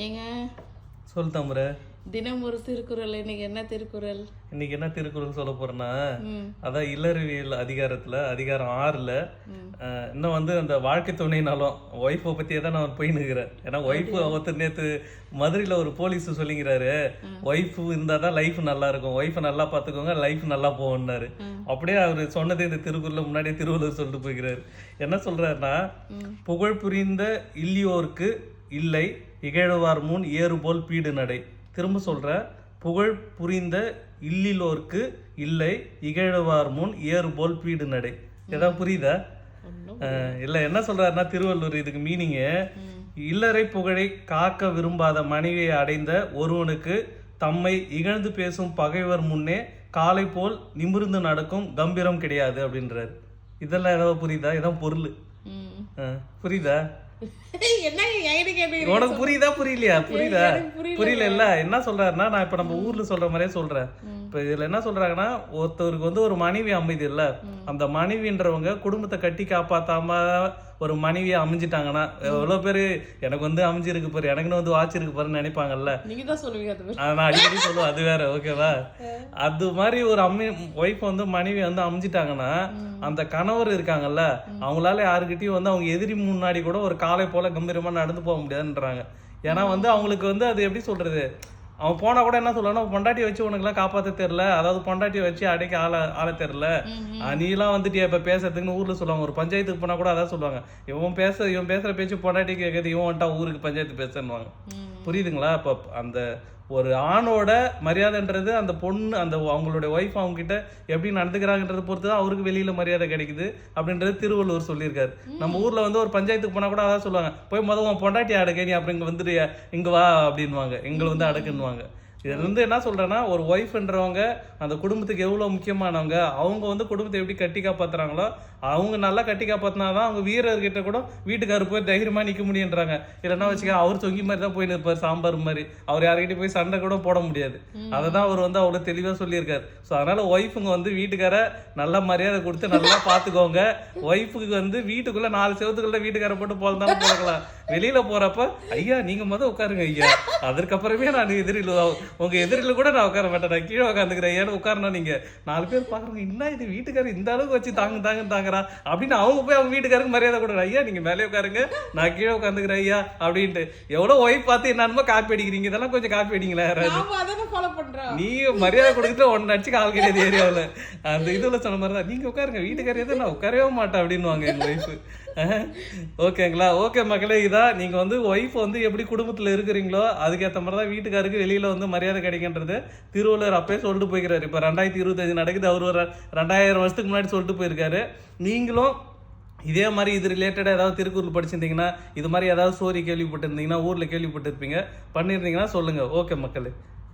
ஏங்க? சொல் தம்புர தினம் ஒரு திருக்குறள் இன்னைக்கு என்ன திருக்குறள்? இன்னைக்கு என்ன திருக்குறள் சொல்ல போறேன்னா அதான் இல்லறவியல் அதிகாரத்துல அதிகாரம் ஆறுல இன்னும் வந்து அந்த வாழ்க்கை துணைனாலும் ஒய்ஃபை பத்தியே தான் நான் போய் நிற்கிறேன் ஏன்னா ஒய்ஃப் ஒருத்தர் நேத்து மதுரையில ஒரு போலீஸ் சொல்லிங்கிறாரு ஒய்ஃப் இருந்தா தான் லைஃப் நல்லா இருக்கும். ஒய்ஃபை நல்லா பார்த்துக்கோங்க லைஃப் நல்லா போகும்னாரு. அப்படியே அவர் சொன்னதே இந்த திருக்குறள் முன்னாடியே திருவள்ளுவர் சொல்லிட்டு போய்க்கிறாரு. என்ன சொல்றாருன்னா புகழ் புரிந்த இல்லியோர்க்கு இல்லை இகழுவார் முன் ஏறு போல் பீடு நடை. திரும்ப சொல்ற புகழ் புரிந்த இல்லிலோர்க்கு இல்லை இகழுவார் முன் ஏறு போல் பீடு நடை. ஏதாவது புரியுதா? இல்ல என்ன சொல்றாருன்னா திருவள்ளுவர் இதுக்கு மீனிங்கு இல்லறை புகழை காக்க விரும்பாத மனைவியை அடைந்த ஒருவனுக்கு தம்மை இகழ்ந்து பேசும் பகைவர் முன்னே காலை போல் நிமிர்ந்து நடக்கும் கம்பீரம் கிடையாது அப்படின்றாரு. இதெல்லாம் ஏதாவது புரியுதா? இதான் பொருள். புரியுதா? உனக்கு புரியுதா புரியலையா? புரியுதா? புரியல. புரியல இல்ல. என்ன சொல்றாருன்னா நான் இப்ப நம்ம ஊர்ல சொல்ற மாதிரியே சொல்றேன். இப்ப இதுல என்ன சொல்றாங்கன்னா ஒருத்தருக்கு வந்து ஒரு மனைவி அமைதி இல்ல. அந்த மனைவின்றவங்க குடும்பத்தை கட்டி காப்பாத்தாம ஒரு மனைவியை அமைஞ்சிட்டாங்கன்னா எவ்வளவு பேரு எனக்கு வந்து அமைஞ்சிருக்கு பாரு எனக்குன்னு வந்து வாட்ச் இருக்கு பாருன்னு நினைப்பாங்கல்ல. நான் அடிக்கடி சொல்லுவேன் அது வேற ஓகேவா? அது மாதிரி ஒரு அம்மை ஒய்ஃப் வந்து மனைவி வந்து அமைஞ்சிட்டாங்கன்னா அந்த கணவர் இருக்காங்கல்ல அவங்களால யாருக்கிட்டையும் வந்து அவங்க எதிரி முன்னாடி கூட ஒரு காலை போல கம்பீரமா நடந்து போக முடியாதுன்றாங்க. ஏன்னா வந்து அவங்களுக்கு வந்து அது எப்படி சொல்றது அவன் போனா கூட என்ன சொல்லுவானா பொண்டாட்டியை வச்சு உனக்குலாம் காப்பாத்த தெரியல. அதாவது பொண்டாட்டியை வச்சு அடைக்க ஆள ஆள தெரியல. நீலாம் வந்துட்டியா இப்ப பேசுறதுக்குன்னு ஊர்ல சொல்லுவாங்க. ஒரு பஞ்சாயத்துக்கு போனா கூட அதான் சொல்லுவாங்க. இவன் பேச இவன் பேசுற பேச்சு பொண்டாட்டி கேட்குது இவன் வந்துட்டா ஊருக்கு பஞ்சாயத்து பேசுன்னுவாங்க ம் புரியுதுங்களா? இப்போ அந்த ஒரு ஆணோட மரியாதைன்றது அந்த பொண்ணு அந்த அவங்களுடைய ஒய்ஃப் அவங்க கிட்ட எப்படி நடந்துக்கிறாங்கன்றத பொறுத்து தான் அவருக்கு வெளியில மரியாதை கிடைக்குது அப்படின்றது திருவள்ளுவர் சொல்லியிருக்காரு. நம்ம ஊர்ல வந்து ஒரு பஞ்சாயத்துக்கு போனா கூட அதான் சொல்லுவாங்க போய் முதல் உன் பொண்டாட்டி அடக்க நீ அப்புறம் இங்க வந்துட்டு இங்க வா அப்படின்வாங்க எங்களை வந்து அடக்குன்னுவாங்க. இதுல இருந்து என்ன சொல்றேன்னா ஒரு ஒய்ஃப்ன்றவங்க அந்த குடும்பத்துக்கு எவ்வளவு முக்கியமானவங்க அவங்க வந்து குடும்பத்தை எப்படி கட்டி காப்பாத்துறாங்களோ அவங்க நல்லா கட்டி காப்பாத்தினாதான் அவங்க வீரர்கிட்ட கூட வீட்டுக்காரர் போய் தைரியமா நிக்க முடியுன்றாங்க இல்லைன்னா வச்சுக்க அவர் தொங்கி மாதிரி தான் போய் நிற்பார் சாம்பார் மாதிரி. அவர் யார்கிட்ட போய் சண்டை கூட போட முடியாது. அதை தான் அவர் வந்து அவ்வளவு தெளிவா சொல்லியிருக்காரு. ஸோ அதனால ஒய்ஃபுங்க வந்து வீட்டுக்கார நல்ல மரியாதை கொடுத்து நல்லா பார்த்துக்கோங்க ஒய்ஃபுக்கு வந்து வீட்டுக்குள்ள நாலு செவத்துக்குள்ள வீட்டுக்கார போட்டு போலதான் போடலாம் வெளியில போறப்ப ஐயா நீங்க முத உட்காருங்க ஐயா. அதற்கப்புறமே நான் எதிரில் உங்க எதிரில கூட நான் உட்கார மாட்டேன். நான் கீழே உட்காந்துக்கிறேன். ஏன்னு உட்காரணும் நீங்க நாலு பேர் பாக்குறாங்க என்ன இது? வீட்டுக்காரர் இந்த அளவுக்கு வச்சு தாங்க தாங்க தாங்குறா? அப்படின்னு அவங்க போய் அவங்க வீட்டுக்காருக்கு மரியாதை கொடுக்குற ஐயா நீங்க மேலே உட்காருங்க. நான் கீழே உட்காந்துக்கிறேன் ஐயா. அப்படின்ட்டு. எவ்வளவு ஒய்ஃப் பார்த்து என்னன்னு காப்பி அடிக்கிறீங்க. இதெல்லாம் கொஞ்சம் காப்பி அடிங்களேன் யாராவது. ஃபாலோ பண்றா? நீ மரியாதை கொடுத்துட்டு ஒன்னு அடிச்சு கால் கிடையாது ஏரியாவில் அந்த இதுல சொன்ன மாதிரி தான். நீங்க உட்காருங்க. வீட்டுக்காரர் எதுவும் நான் உட்காரவே மாட்டேன் அப்படின்னுவாங்க எங்க ஒய்ஃப் ஓகேங்களா? ஓகே மக்களே இதான் நீங்க வந்து ஒய்ஃப் வந்து எப்படி குடும்பத்துல இருக்கிறீங்களோ அதுக்கேற்ற மாதிரி தான் வீட்டுக்காருக்கு வெளியில வந்து மரியாதை கிடைக்கின்றது திருவள்ளுவர் அப்பயே சொல்லிட்டு போய்க்கிறாரு இப்போ ரெண்டாயிரத்தி இருபத்தஞ்சு நடக்குது. அவர் ஒரு ரெண்டாயிரம் வருஷத்துக்கு முன்னாடி சொல்லிட்டு போயிருக்காரு. நீங்களும் இதே மாதிரி இது ரிலேட்டடாக ஏதாவது திருக்குறள் படிச்சிருந்தீங்கன்னா இது மாதிரி ஏதாவது ஸ்டோரி கேள்விப்பட்டிருந்தீங்கன்னா ஊரில் கேள்விப்பட்டிருப்பீங்க. பண்ணியிருந்தீங்கன்னா சொல்லுங்கள் ஓகே மக்களே.